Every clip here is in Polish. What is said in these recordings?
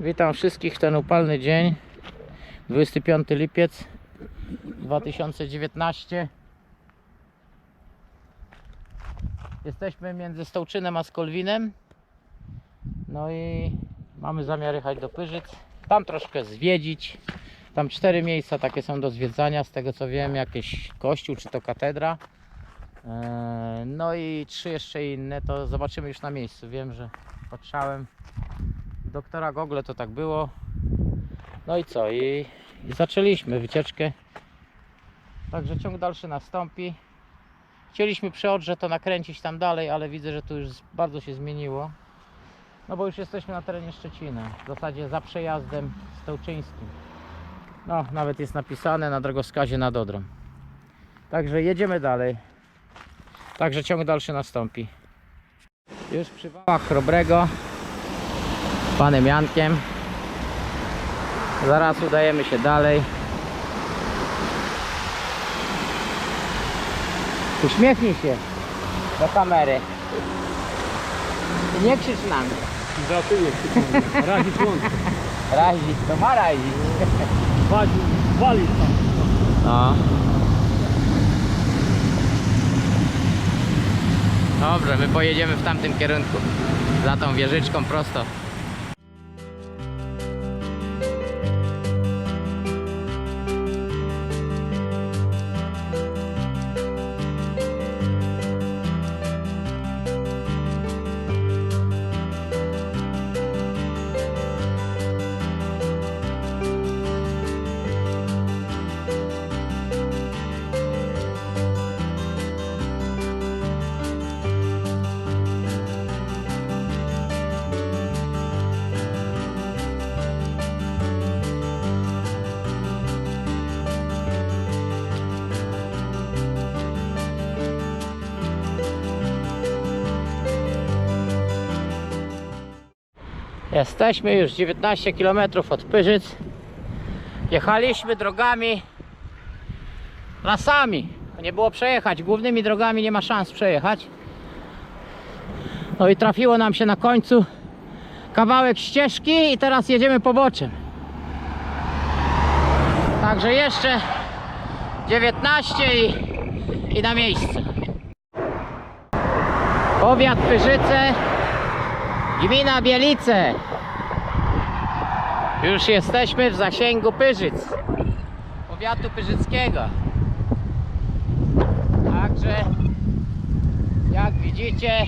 Witam wszystkich ten upalny dzień. 25 lipiec 2019 Jesteśmy między Stołczynem a Skolwinem. No i mamy zamiar jechać do Pyrzyc. Tam troszkę zwiedzić. Tam cztery miejsca takie są do zwiedzania Z tego co wiem jakiś kościół czy to katedra. Eee, No i trzy jeszcze inne to zobaczymy już na miejscu. Wiem, że patrzałem doktora Google to tak było. No i co? I, I zaczęliśmy wycieczkę. Także ciąg dalszy nastąpi. Chcieliśmy przy Odrze to nakręcić tam dalej, ale widzę, że tu już bardzo się zmieniło. No bo już jesteśmy na terenie Szczecina. W zasadzie za przejazdem stołczyńskim. No, nawet jest napisane na drogowskazie nad Odrą. Także jedziemy dalej. Także ciąg dalszy nastąpi. Już przy wałach Chrobrego panem Jankiem. Zaraz udajemy się dalej. Uśmiechnij się do kamery. Nie krzycz na mnie. Żartuję, razi słońce. Razi, to ma razić. Wali, wali tam. No. Dobrze, my pojedziemy w tamtym kierunku. Za tą wieżyczką prosto. Jesteśmy już 19 km od Pyrzyc. Jechaliśmy drogami lasami. Nie było przejechać. Głównymi drogami nie ma szans przejechać. No i trafiło nam się na końcu kawałek ścieżki i teraz jedziemy poboczem. Także jeszcze 19 i, i na miejsce. Powiat Pyrzyce, gmina Bielice. Już jesteśmy w zasięgu Pyrzyc, powiatu pyrzyckiego. Także, jak widzicie,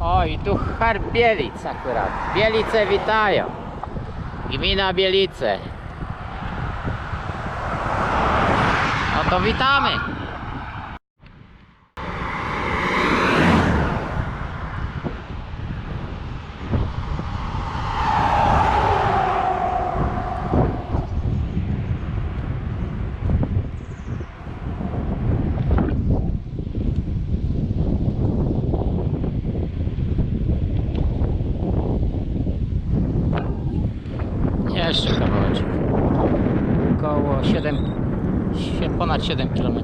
o i tu herb Bielic akurat. Bielice witają. Gmina Bielice. No to witamy. Jeszcze kawałeczek. Około 7, sie- ponad 7 km.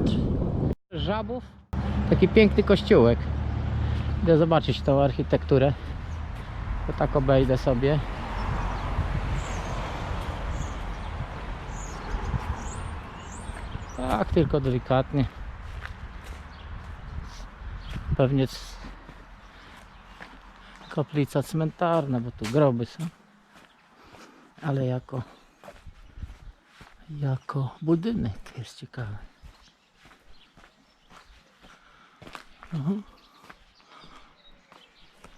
Żabów. Taki piękny kościółek. Idę zobaczyć tą architekturę. To tak obejdę sobie. Tak, tylko delikatnie. Pewnie kaplica cmentarna, bo tu groby są ale jako jako budynek jest ciekawy. Mhm.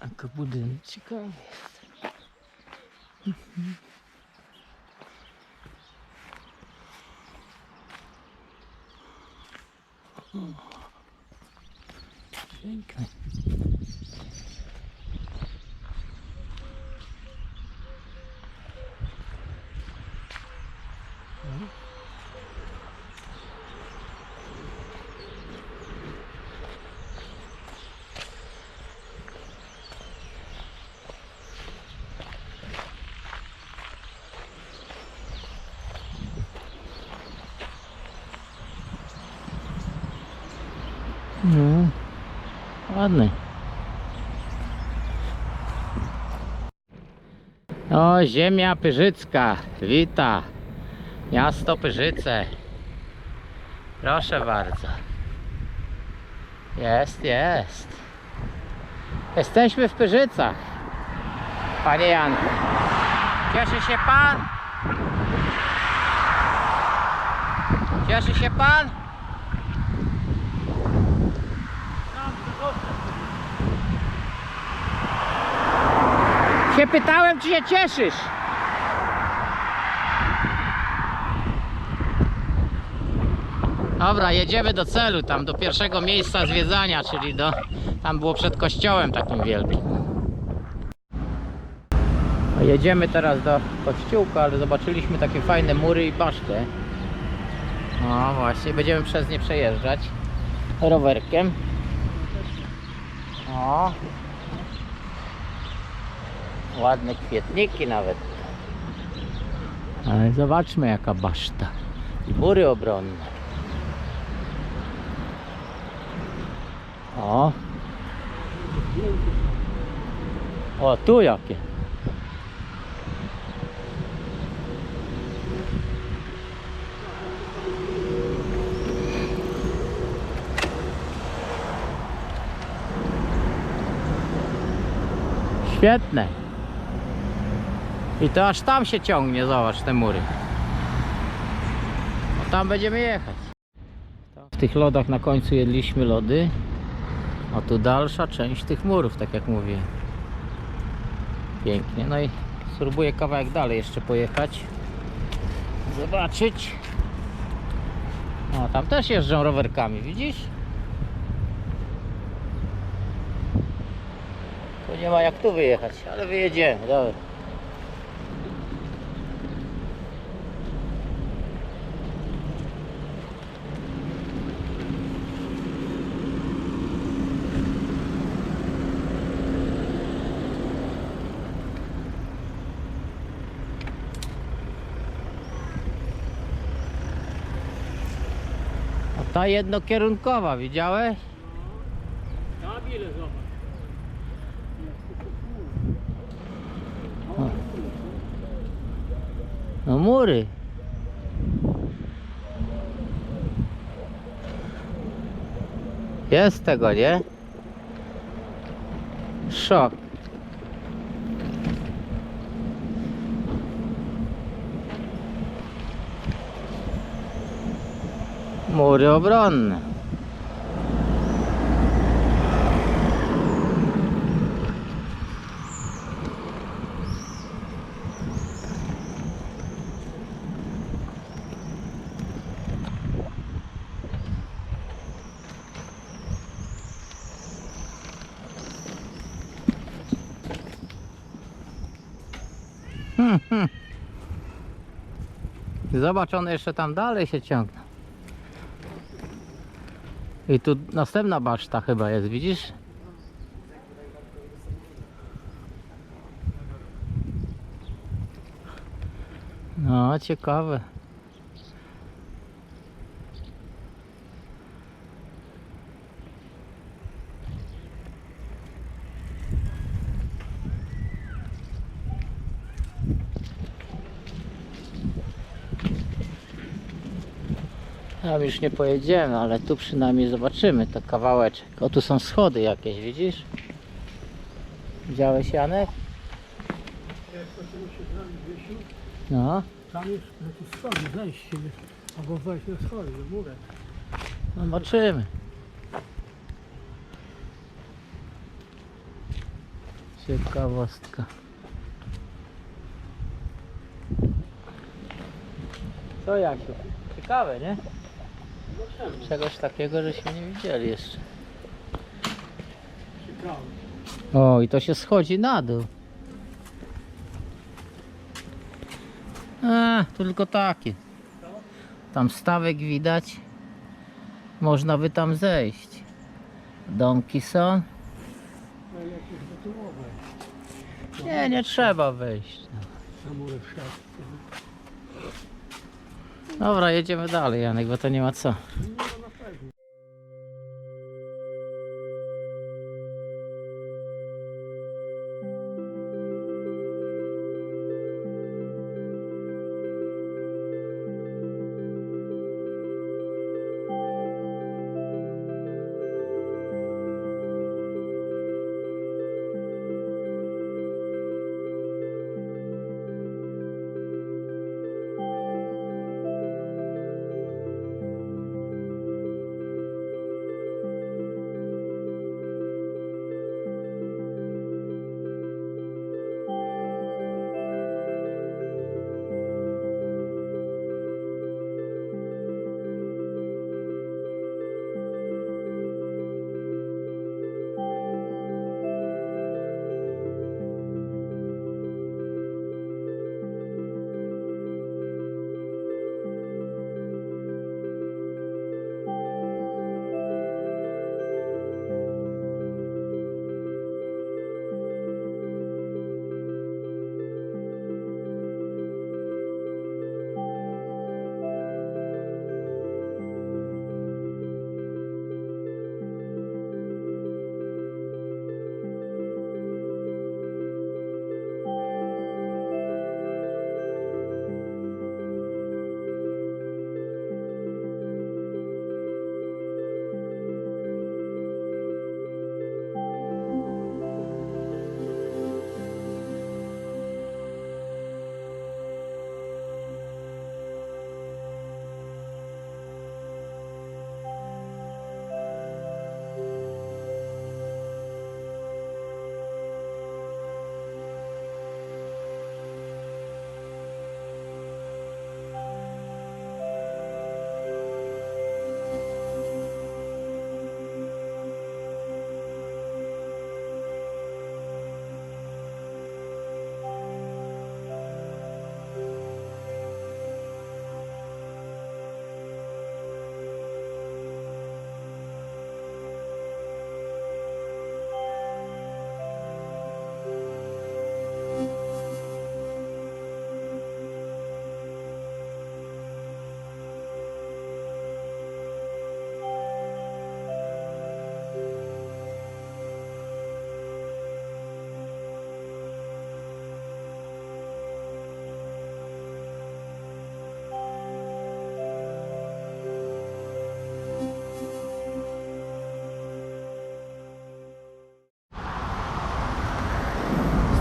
Jako budynek ciekawy jest. Mhm. Piękny. No, ładny. O, ziemia Pyrzycka, wita. Miasto Pyrzyce. Proszę bardzo. Jest, jest. Jesteśmy w Pyrzycach. Panie Janku. Cieszy się pan? Cieszy się pan? Się pytałem, czy się cieszysz. Dobra, jedziemy do celu, tam do pierwszego miejsca zwiedzania, czyli do. Tam było przed kościołem takim wielkim. Jedziemy teraz do kościółka, ale zobaczyliśmy takie fajne mury i basztę. No właśnie, będziemy przez nie przejeżdżać rowerkiem. O, ładne kwietniki nawet. Ale zobaczmy jaka baszta. I mury obronne. O. O, tu jakie. Świetne. I to aż tam się ciągnie, zobacz te mury. No tam będziemy jechać. W tych lodach na końcu jedliśmy lody. A tu dalsza część tych murów, tak jak mówię. Pięknie. No i spróbuję kawałek dalej jeszcze pojechać. Zobaczyć. O, tam też jeżdżą rowerkami, widzisz? Tu nie ma jak tu wyjechać, ale wyjedziemy, dobra. Ta jednokierunkowa, widziałeś? Tam ile zobacz. No mury. Jest tego, nie? Szok. Mury obronne. Hmm, hmm. Zobacz, one jeszcze tam dalej się ciągną. I tu następna baszta chyba jest, widzisz? No, ciekawe. Tam już nie pojedziemy, ale tu przynajmniej zobaczymy to kawałeczek. O, tu są schody jakieś, widzisz? Widziałeś Janek? Jak to się No, tam jest jakieś schody, zejście jest. Albo wejść na schody, do górę. zobaczymy. Ciekawostka. Co Jasiu? Ciekawe, nie? Czegoś takiego, żeśmy nie widzieli jeszcze. O, i to się schodzi na dół. A, to tylko takie. Tam stawek widać. Można by tam zejść. Domki są. No. Nie, nie trzeba wejść. Dobra, jedziemy dalej, Janek, bo to nie ma co.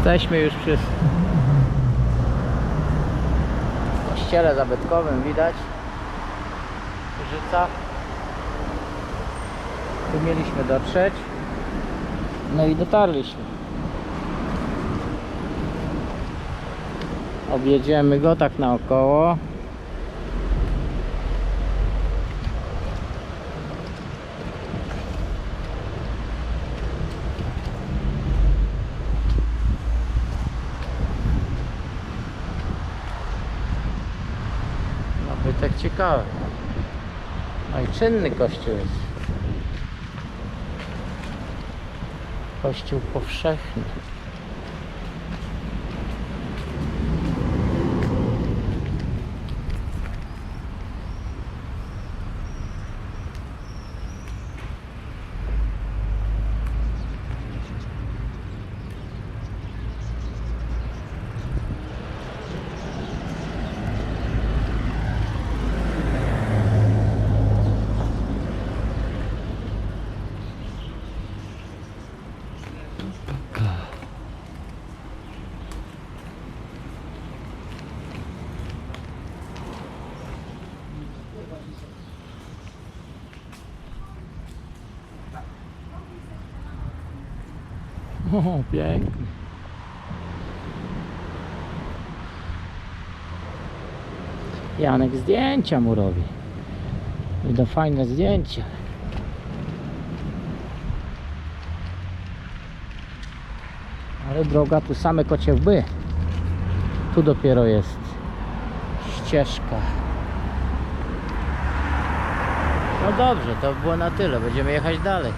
Jesteśmy już przy kościele zabytkowym, widać. Życa. Tu mieliśmy dotrzeć. No i dotarliśmy. Objedziemy go tak naokoło. Nabytek ciekawy. No czynny kościół jest. Kościół powszechny. O, piękny. Janek zdjęcia mu robi. I to fajne zdjęcia. Ale droga tu same kocie łby. Tu dopiero jest ścieżka. No dobrze, to było na tyle. Będziemy jechać dalej.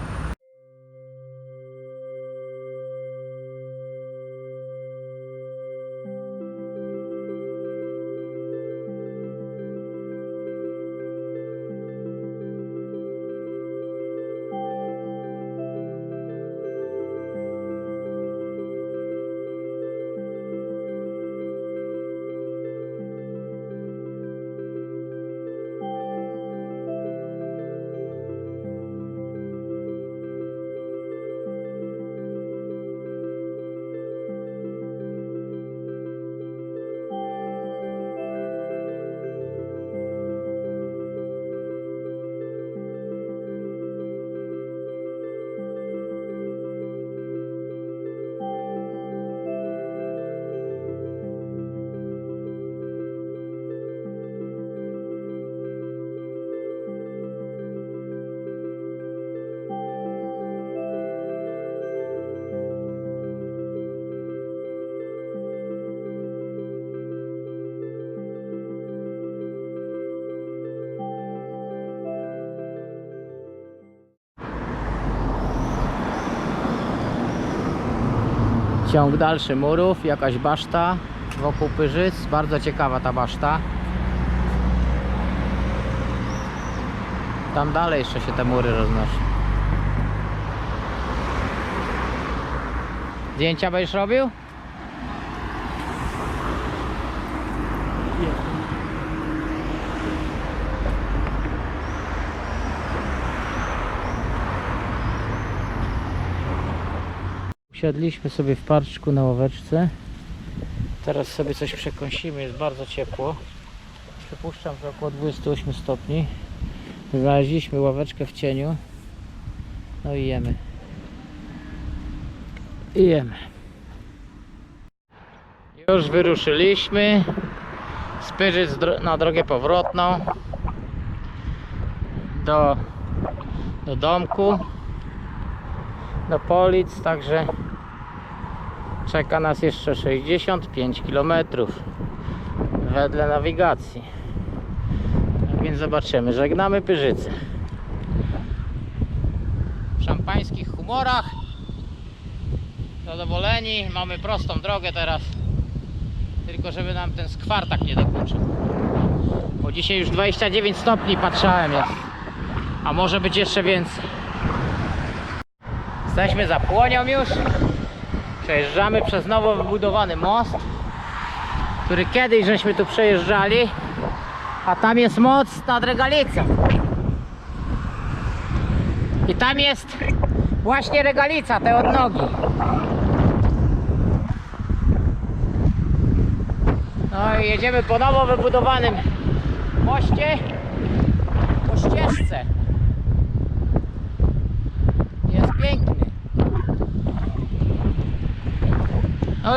Ciąg dalszy murów, jakaś baszta wokół Pyrzyc. Bardzo ciekawa ta baszta. Tam dalej jeszcze się te mury roznoszą. Zdjęcia będziesz robił? Usiadliśmy sobie w parczku na ławeczce. Teraz sobie coś przekąsimy, jest bardzo ciepło. Przypuszczam, że około 28 stopni. Znaleźliśmy ławeczkę w cieniu. No i jemy. I jemy. Już wyruszyliśmy. Spyrzyc na drogę powrotną. Do, do domku. Do Polic, także czeka nas jeszcze 65 km wedle nawigacji. Tak więc zobaczymy. Żegnamy Pyrzyce. W szampańskich humorach. Zadowoleni. Mamy prostą drogę teraz. Tylko żeby nam ten skwartak nie dokuczył. Bo dzisiaj już 29 stopni patrzałem jest. A może być jeszcze więcej. Jesteśmy za Płonią już. Przejeżdżamy przez nowo wybudowany most, który kiedyś żeśmy tu przejeżdżali, a tam jest most nad regalicą. I tam jest właśnie regalica, te odnogi. No i jedziemy po nowo wybudowanym moście.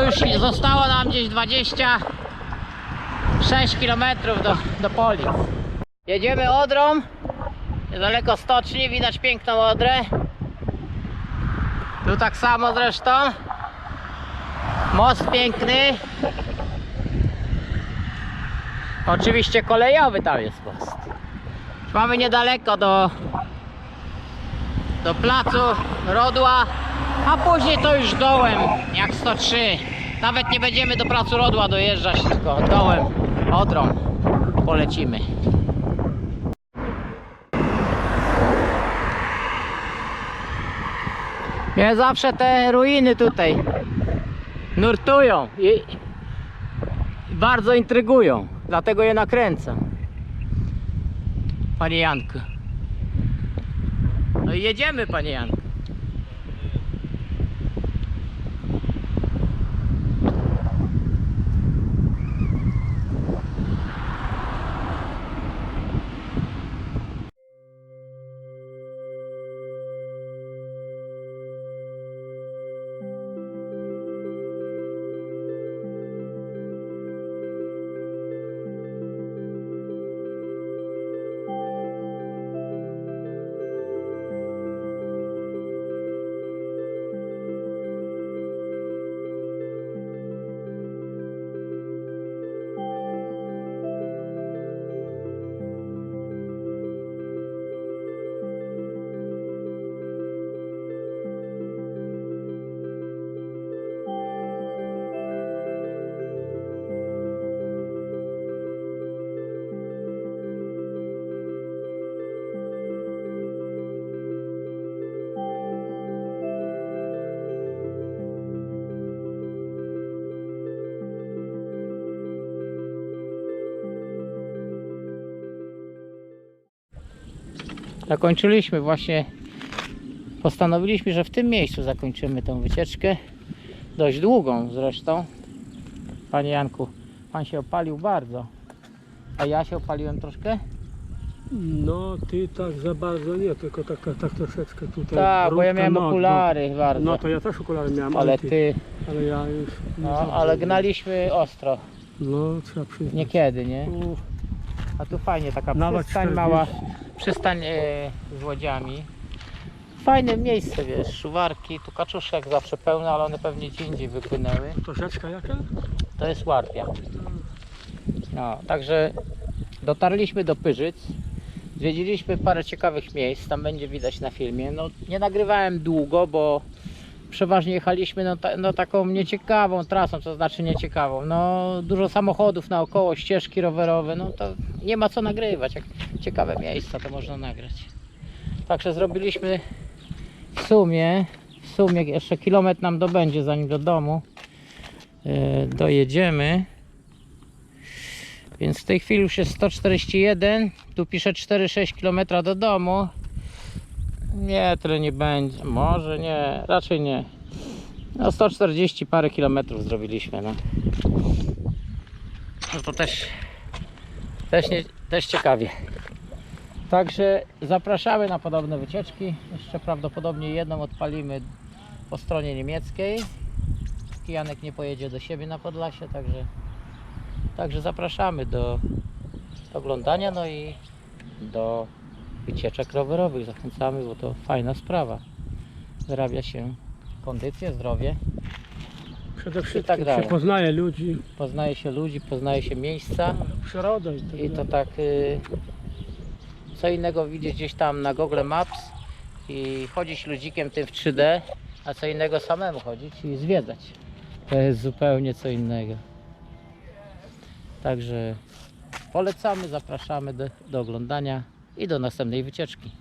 Już zostało nam gdzieś 26 km do, do Polic. Jedziemy Odrą. Niedaleko stoczni, widać piękną Odrę. Tu tak samo zresztą. Most piękny. Oczywiście kolejowy tam jest most. Mamy niedaleko do, do placu Rodła, a później to już dołem, jak 103. Nawet nie będziemy do placu Rodła dojeżdżać, tylko dołem, Odrą polecimy. Mnie zawsze te ruiny tutaj nurtują i bardzo intrygują. Dlatego je nakręcam. Panie Janku. No i jedziemy, panie Janku. Zakończyliśmy właśnie. Postanowiliśmy, że w tym miejscu zakończymy tą wycieczkę. Dość długą zresztą. Panie Janku, pan się opalił bardzo. A ja się opaliłem troszkę? No ty tak za bardzo nie, tylko tak, tak, troszeczkę tutaj. Tak, bo ja miałem no, okulary No, bardzo. no to ja też okulary miałem, ale ty, ale ja już. no, ale gnaliśmy ostro. No trzeba przyznać. Niekiedy, nie? U, A tu fajnie, taka Nawet przystań 40. mała, przystań e, z łodziami. Fajne miejsce, wiesz, szuwarki, tu kaczuszek zawsze pełno, ale one pewnie gdzie indziej wypłynęły. To rzeczka jaka? To jest Warpia. No, także dotarliśmy do Pyrzyc. Zwiedziliśmy parę ciekawych miejsc, tam będzie widać na filmie. No, nie nagrywałem długo, bo przeważnie jechaliśmy no, ta, no, taką nieciekawą trasą, co znaczy nieciekawą. No, dużo samochodów naokoło, ścieżki rowerowe, no to nie ma co nagrywać. Jak ciekawe miejsca to można nagrać. Także zrobiliśmy w sumie, w sumie jeszcze kilometr nam dobędzie zanim do domu e, dojedziemy. Więc w tej chwili już jest 141. Tu pisze 4,6 km do domu. Nie, tyle nie będzie. Może nie, raczej nie. No 140 parę kilometrów zrobiliśmy. No, no to też, też, nie, też ciekawie. Także zapraszamy na podobne wycieczki. Jeszcze prawdopodobnie jedną odpalimy po stronie niemieckiej. Janek nie pojedzie do siebie na Podlasie, także, także zapraszamy do oglądania, no i do wycieczek rowerowych. Zachęcamy, bo to fajna sprawa. Wyrabia się kondycję, zdrowie, Przede I wszystkim tak dalej. się poznaje ludzi, poznaje się ludzi, poznaje się miejsca. przyrodę i tak I to tak y, co innego widzieć gdzieś tam na Google Maps i chodzić ludzikiem tym w 3D, a co innego samemu chodzić i zwiedzać. To jest zupełnie co innego. Także polecamy, zapraszamy do, do oglądania i do następnej wycieczki.